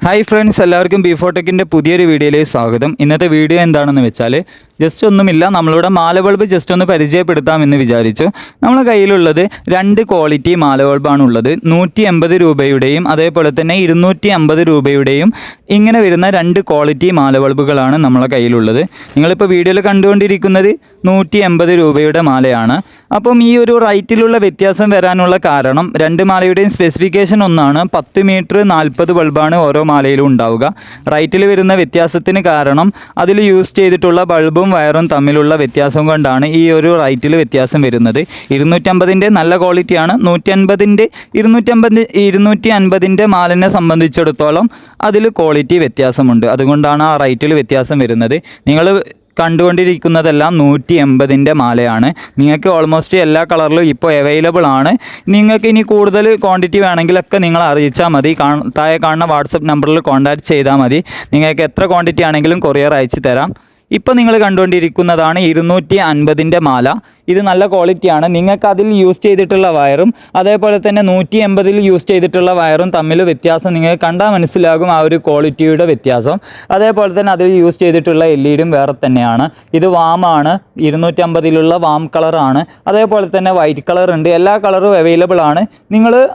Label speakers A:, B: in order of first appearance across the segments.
A: Hi friends എല്ലാവർക്കും B ഫോട്ടോക്കിന്റെ പുതിയൊരു വീഡിയോയിലേക്ക് സ്വാഗതം. ഇന്നത്തെ വീഡിയോ എന്താണെന്ന് വെച്ചാൽ ജസ്റ്റ് ഒന്നുമില്ല. നമ്മളിവിടെ മാല ബൾബ് ജസ്റ്റ് ഒന്ന് പരിചയപ്പെടുത്താം എന്ന് വിചാരിച്ചു. നമ്മളെ കയ്യിലുള്ളത് രണ്ട് ക്വാളിറ്റി മാല ബൾബാണ് ഉള്ളത്. നൂറ്റി എൺപത് രൂപയുടെയും അതേപോലെ തന്നെ ഇരുന്നൂറ്റി അമ്പത് രൂപയുടെയും ഇങ്ങനെ വരുന്ന രണ്ട് ക്വാളിറ്റി മാല ബൾബുകളാണ് നമ്മളെ കയ്യിലുള്ളത്. നിങ്ങളിപ്പോൾ വീഡിയോയിൽ കണ്ടുകൊണ്ടിരിക്കുന്നത് നൂറ്റി എൺപത് രൂപയുടെ മാലയാണ്. അപ്പം ഈ ഒരു റൈറ്റിലുള്ള വ്യത്യാസം വരാനുള്ള കാരണം രണ്ട് മാലയുടെയും സ്പെസിഫിക്കേഷൻ ഒന്നാണ്. പത്ത് മീറ്റർ നാൽപ്പത് ബൾബാണ് ഓരോ മാലയിലും ഉണ്ടാവുക. റൈറ്റിൽ വരുന്ന വ്യത്യാസത്തിന് കാരണം അതിൽ യൂസ് ചെയ്തിട്ടുള്ള ബൾബും വയറും തമ്മിലുള്ള വ്യത്യാസം കൊണ്ടാണ് ഈ ഒരു റൈറ്റിൽ വ്യത്യാസം വരുന്നത്. ഇരുന്നൂറ്റമ്പതിന്റെ നല്ല ക്വാളിറ്റിയാണ്. നൂറ്റി അൻപതിന്റെ ഇരുന്നൂറ്റമ്പത് ഇരുന്നൂറ്റി അൻപതിന്റെ മാലിനെ സംബന്ധിച്ചിടത്തോളം അതിൽ ക്വാളിറ്റി വ്യത്യാസമുണ്ട്. അതുകൊണ്ടാണ് ആ റൈറ്റിൽ വ്യത്യാസം വരുന്നത്. നിങ്ങൾ കണ്ടുകൊണ്ടിരിക്കുന്നതെല്ലാം നൂറ്റി എൺപതിന്റെ മാലയാണ്. നിങ്ങൾക്ക് ഓൾമോസ്റ്റ് എല്ലാ കളറിലും ഇപ്പോൾ അവൈലബിൾ ആണ്. നിങ്ങൾക്ക് ഇനി കൂടുതൽ ക്വാണ്ടിറ്റി വേണമെങ്കിലൊക്കെ നിങ്ങൾ അറിയിച്ചാൽ മതി. താഴെ കാണുന്ന വാട്സപ്പ് നമ്പറിൽ കോൺടാക്റ്റ് ചെയ്താൽ മതി. നിങ്ങൾക്ക് എത്ര ക്വാണ്ടിറ്റി ആണെങ്കിലും കൊറിയർ അയച്ചു തരാം. ഇപ്പോൾ നിങ്ങൾ കണ്ടുകൊണ്ടിരിക്കുന്നതാണ് ഇരുന്നൂറ്റി അൻപതിന്റെ മാല. ഇത് നല്ല ക്വാളിറ്റിയാണ്. നിങ്ങൾക്ക് അതിൽ യൂസ് ചെയ്തിട്ടുള്ള വയറും അതേപോലെ തന്നെ നൂറ്റി എൺപതിൽ യൂസ് ചെയ്തിട്ടുള്ള വയറും തമ്മിൽ വ്യത്യാസം നിങ്ങൾക്ക് കണ്ടാൽ മനസ്സിലാകും ആ ഒരു ക്വാളിറ്റിയുടെ വ്യത്യാസം. അതേപോലെ തന്നെ അതിൽ യൂസ് ചെയ്തിട്ടുള്ള എൽ ഇ ഡിയും വേറെ തന്നെയാണ്. ഇത് വാമാണ് ഇരുന്നൂറ്റമ്പതിലുള്ള വാം കളറാണ് അതേപോലെ തന്നെ വൈറ്റ് കളർ ഉണ്ട്. എല്ലാ കളറും അവൈലബിൾ ആണ്. നിങ്ങൾ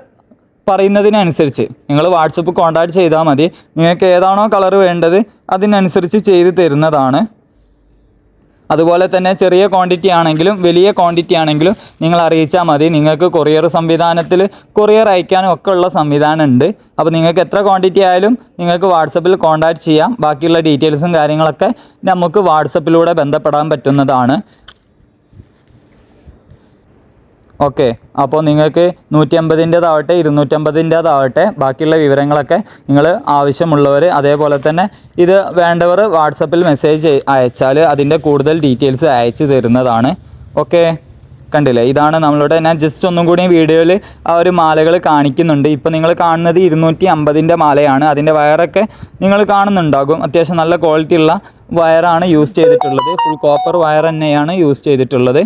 A: പറയുന്നതിനനുസരിച്ച് നിങ്ങൾ വാട്സപ്പ് കോൺടാക്ട് ചെയ്താൽ മതി. നിങ്ങൾക്ക് ഏതാണോ കളർ വേണ്ടത് അതിനനുസരിച്ച് ചെയ്ത് തരുന്നതാണ്. അതുപോലെ തന്നെ ചെറിയ ക്വാണ്ടിറ്റി ആണെങ്കിലും വലിയ ക്വാണ്ടിറ്റി ആണെങ്കിലും നിങ്ങൾ അറിയിച്ചാൽ മതി. നിങ്ങൾക്ക് കൊറിയർ സംവിധാനത്തിൽ കൊറിയർ അയക്കാനും ഒക്കെ ഉള്ള സംവിധാനം ഉണ്ട്. അപ്പോൾ നിങ്ങൾക്ക് എത്ര ക്വാണ്ടിറ്റി ആയാലും നിങ്ങൾക്ക് വാട്സപ്പിൽ കോൺടാക്ട് ചെയ്യാം. ബാക്കിയുള്ള ഡീറ്റെയിൽസും കാര്യങ്ങളൊക്കെ നമുക്ക് വാട്സപ്പിലൂടെ ബന്ധപ്പെടാൻ പറ്റുന്നതാണ്. ഓക്കെ. അപ്പോൾ നിങ്ങൾക്ക് നൂറ്റി അമ്പതിന്റെതാവട്ടെ ഇരുന്നൂറ്റമ്പതിന്റെതാവട്ടെ ബാക്കിയുള്ള വിവരങ്ങളൊക്കെ നിങ്ങൾ ആവശ്യമുള്ളവർ അതേപോലെ തന്നെ ഇത് വേണ്ടവർ വാട്സപ്പിൽ മെസ്സേജ് അയച്ചാൽ അതിന്റെ കൂടുതൽ ഡീറ്റെയിൽസ് അയച്ചു തരുന്നതാണ്. ഓക്കെ. കണ്ടില്ലേ? ഇതാണ് നമ്മളുടെ ഞാൻ ജസ്റ്റ് ഒന്നും കൂടി വീഡിയോയിൽ ആ ഒരു മാലകൾ കാണിക്കുന്നുണ്ട്. ഇപ്പോൾ നിങ്ങൾ കാണുന്നത് ഇരുന്നൂറ്റി അമ്പതിന്റെ മാലയാണ്. അതിന്റെ വയറൊക്കെ നിങ്ങൾ കാണുന്നുണ്ടാകും. അത്യാവശ്യം നല്ല ക്വാളിറ്റി ഉള്ള വയറാണ് യൂസ് ചെയ്തിട്ടുള്ളത്. ഫുൾ കോപ്പർ വയർ തന്നെയാണ് യൂസ് ചെയ്തിട്ടുള്ളത്.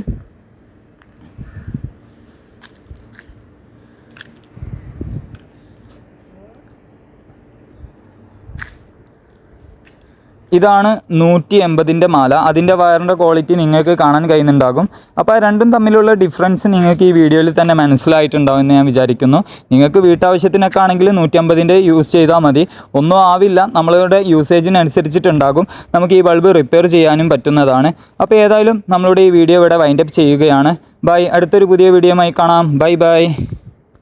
A: ഇതാണ് നൂറ്റി എൺപതിന്റെ മാല. അതിന്റെ വയറിന്റെ ക്വാളിറ്റി നിങ്ങൾക്ക് കാണാൻ കഴിയുന്നുണ്ടാകും. അപ്പോൾ രണ്ടും തമ്മിലുള്ള ഡിഫറൻസ് നിങ്ങൾക്ക് ഈ വീഡിയോയിൽ തന്നെ മനസ്സിലായിട്ടുണ്ടാവും എന്ന് ഞാൻ വിചാരിക്കുന്നു. നിങ്ങൾക്ക് വീട്ടാവശ്യത്തിനൊക്കെ ആണെങ്കിൽ നൂറ്റി അമ്പതിന്റെ യൂസ് ചെയ്താൽ മതി. ഒന്നും ആവില്ല. നമ്മളുടെ യൂസേജിനനുസരിച്ചിട്ടുണ്ടാകും നമുക്ക് ഈ ബൾബ് റിപ്പയർ ചെയ്യാനും പറ്റുന്നതാണ്. അപ്പോൾ ഏതായാലും നമ്മളുടെ ഈ വീഡിയോ ഇവിടെ വൈൻഡപ്പ് ചെയ്യുകയാണ്. ബൈ അടുത്തൊരു പുതിയ വീഡിയോയുമായി കാണാം. Bye bye